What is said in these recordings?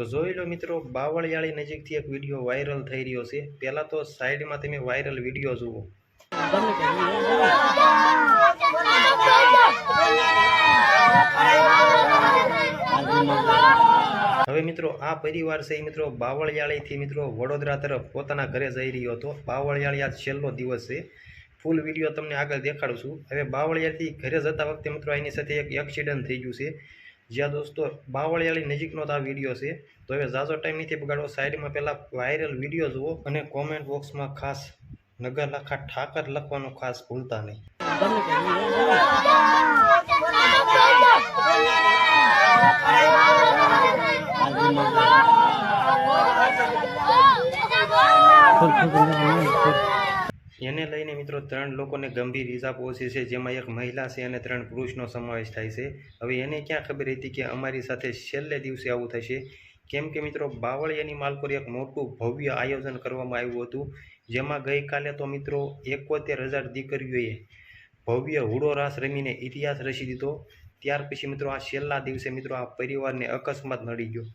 તો જોઈ લો મિત્રો, બાવળિયાળી નજીકથી એક વીડિયો વાયરલ થઈ રહ્યો છે. પહેલાં તો સાઈડમાં તમે વાયરલ વીડિયો જુઓ. હવે મિત્રો, આ પરિવાર છે મિત્રો બાવળિયાળીથી મિત્રો વડોદરા તરફ પોતાના ઘરે જઈ રહ્યો હતો. બાવળિયાળી આ છેલ્લો દિવસ છે. ફૂલ વીડિયો તમને આગળ દેખાડું છું. હવે બાવળિયાથી ઘરે જતા વખતે મિત્રો એની સાથે એક એક્સિડન્ટ થઈ ગયું છે. જ્યાં દોસ્તો બાવળિયાળી નજીકનો તો આ વીડિયો છે. તો હવે ઝાઝો ટાઈમ નથી બગાડો સાઈડમાં પહેલાં વાયરલ વીડિયો જુઓ અને કોમેન્ટ બોક્સમાં ખાસ નગર લખા ઠાકર લખવાનું ખાસ ભૂલતા નહીં. એને લઈને મિત્રો ત્રણ લોકોને ગંભીર ઈજા પહોંચી છે, જેમાં એક મહિલા છે અને ત્રણ પુરુષનો સમાવેશ થાય છે. હવે એને ક્યાં ખબર હતી કે અમારી સાથે છેલ્લે દિવસે આવું થશે? કેમ કે મિત્રો, બાવળિયાની માલ પર એક મોટું ભવ્ય આયોજન કરવામાં આવ્યું હતું, જેમાં ગઈકાલે તો મિત્રો એકોતેર હજાર દીકરીઓએ ભવ્ય હુડો રાસ રમીને ઇતિહાસ રચી દીધો. ત્યાર પછી મિત્રો આ છેલ્લા દિવસે મિત્રો આ પરિવારને અકસ્માત નડી ગયો.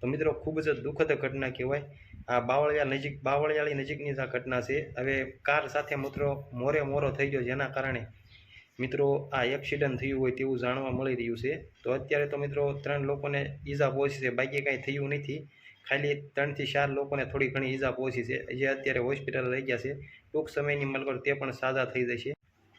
તો મિત્રો ખૂબ જ દુઃખદ ઘટના કહેવાય. આ બાવળિયા નજીક બાવળિયાળી નજીકની આ ઘટના છે. હવે કાર સાથે મિત્રો મોરે મોરો થઈ ગયો જેના કારણે મિત્રો આ એક્સિડન્ટ થયું હોય તેવું જાણવા મળી રહ્યું છે. તો અત્યારે તો મિત્રો ત્રણ લોકોને ઈજા પહોંચી છે. બાકી કાંઈ થયું નથી. ખાલી ત્રણથી ચાર લોકોને થોડી ઘણી ઈજા પહોંચી છે. જે અત્યારે હોસ્પિટલ લઈ ગયા છે. ટૂંક સમયની મલગડ તે પણ સાજા થઈ જશે.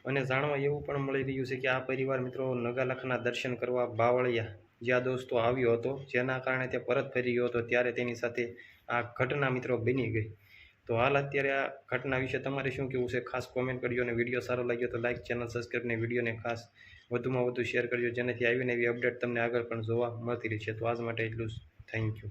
અને જાણવા એવું પણ મળી રહ્યું છે કે આ પરિવાર મિત્રો નગાલખના દર્શન કરવા બાવળિયા જ્યાં દોસ્તો આવ્યો હતો, જેના કારણે તે પરત ફરી ગયો હતો, ત્યારે તેની સાથે આ ઘટના મિત્રો બની ગઈ. તો હાલ અત્યારે આ ઘટના વિશે તમારે શું કહેવું છે? ખાસ કોમેન્ટ કરજો અને વીડિયો સારો લાગ્યો તો લાઇક ચેનલ સબસ્ક્રાઈબ ને વિડીયોને ખાસ વધુમાં વધુ શેર કરજો, જેનાથી આવીને એવી અપડેટ તમને આગળ પણ જોવા મળતી રહી છે. તો આજ માટે એટલું જ. Thank you